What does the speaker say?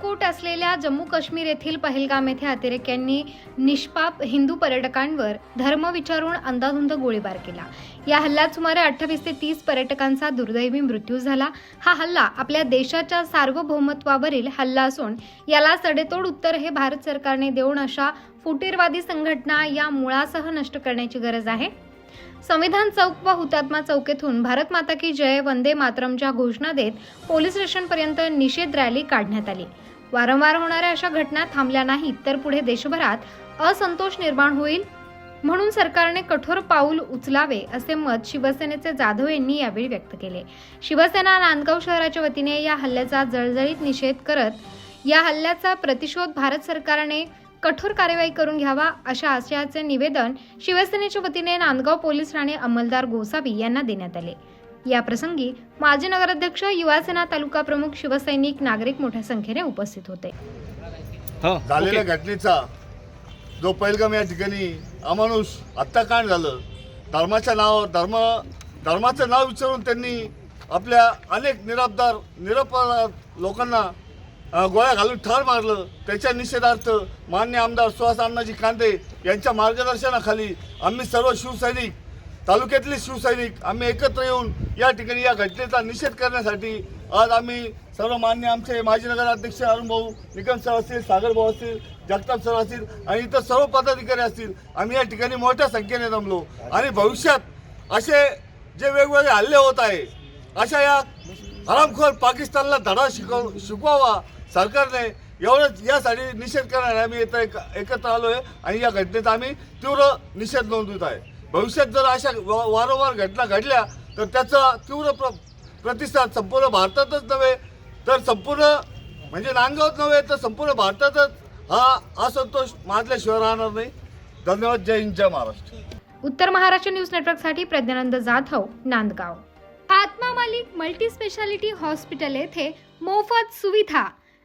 चित्रकूट असलेल्या जम्मू काश्मीर येथील पहलगाम येथे अतिरेक्यांनी निष्पाप हिंदू पर्यटकांवर धर्म विचारून अंदाधुंद गोळीबार केला. या हल्ल्यात सुमारे अठ्ठावीस ते तीस पर्यटकांचा दुर्दैवी मृत्यू झाला. हा हल्ला आपल्या देशाच्या सार्वभौमत्वावरील हल्ला असून याला सडेतोड उत्तर हे भारत सरकारने देऊन अशा फुटीरवादी संघटना या मुळासह नष्ट करण्याची गरज आहे. संविधान चौक व हुतात्मा चौकेतून भारत माता की जय वंदे मातरमच्या घोषणा देत पोलीस स्टेशनपर्यंत निषेध रॅली काढण्यात आली. वारंवार होणाऱ्या अशा घटना थांबल्या नाहीत तर पुढे देशभरात असंतोष निर्माण होईल म्हणून सरकारने कठोर पाऊल उचलावे असे मत शिवसेनेचे जाधव यांनी यावेळी व्यक्त केले. शिवसेना नांदगाव शहराच्या वतीने या हल्ल्याचा जळजळीत निषेध करत या हल्ल्याचा प्रतिशोध भारत सरकारने कठोर कार्यवाही करून घ्यावा अशा आशयाचे निवेदन शिवसेनेच्या वतीने नांदगाव पोलीस ठाणे अंमलदार गोसावी यांना देण्यात आले. या प्रसंगी माजी नगराध्यक्ष युवासेना तालुका प्रमुख शिवसैनिक नागरिक मोठ्या संख्येने उपस्थित होते. हा झालेल्या घटनेचा जो पैलगाम या ठिकाणी अमानुष हत्याकांड झालं धर्माच्या नाव धर्म धर्माचं नाव विचारून त्यांनी आपल्या अनेक निराबदार निरपराध लोकांना गोळ्या घालून ठार मारलं. त्याच्या निषेधार्थ मान्य आमदार सुहास अण्णाजी कांदे यांच्या मार्गदर्शनाखाली आम्ही सर्व शिवसैनिक तालुक्यातले शिवसैनिक आम्ही एकत्र येऊन या ठिकाणी या घटनेचा निषेध करण्यासाठी आज आम्ही सर्व मान्य आमचे माजी नगराध्यक्ष अरुण भाऊ निकम सर असतील सागर भाऊ असतील जगताप सर असतील आणि इतर सर्व पदाधिकारी असतील आम्ही या ठिकाणी मोठ्या संख्येने जमलो. आणि भविष्यात असे जे वेगवेगळे हल्ले होत आहे अशा या हरामखोर पाकिस्तानला धडा शिकव शिकवावा सरकारने एवढंच यासाठी निषेध करणार आम्ही येतं एक एकत्र आलो आहे आणि या घटनेचा आम्ही तीव्र निषेध नोंदवत आहे. भविष्यात जर अशा वारंवार घटना घडल्या तर त्याचा तीव्र प्र प्रतिसाद संपूर्ण भारतातच नव्हे तर संपूर्ण म्हणजे नांदगावच नव्हे तर संपूर्ण भारतातच हा असंतोष माजल्याशिवाय राहणार नाही. धन्यवाद. जय हिंद जय महाराष्ट्र. उत्तर महाराष्ट्र न्यूज नेटवर्कसाठी Pragyanand Jadhav Nandgaon. Atma Malik multi specialty hospital येथे मोफत सुविधा.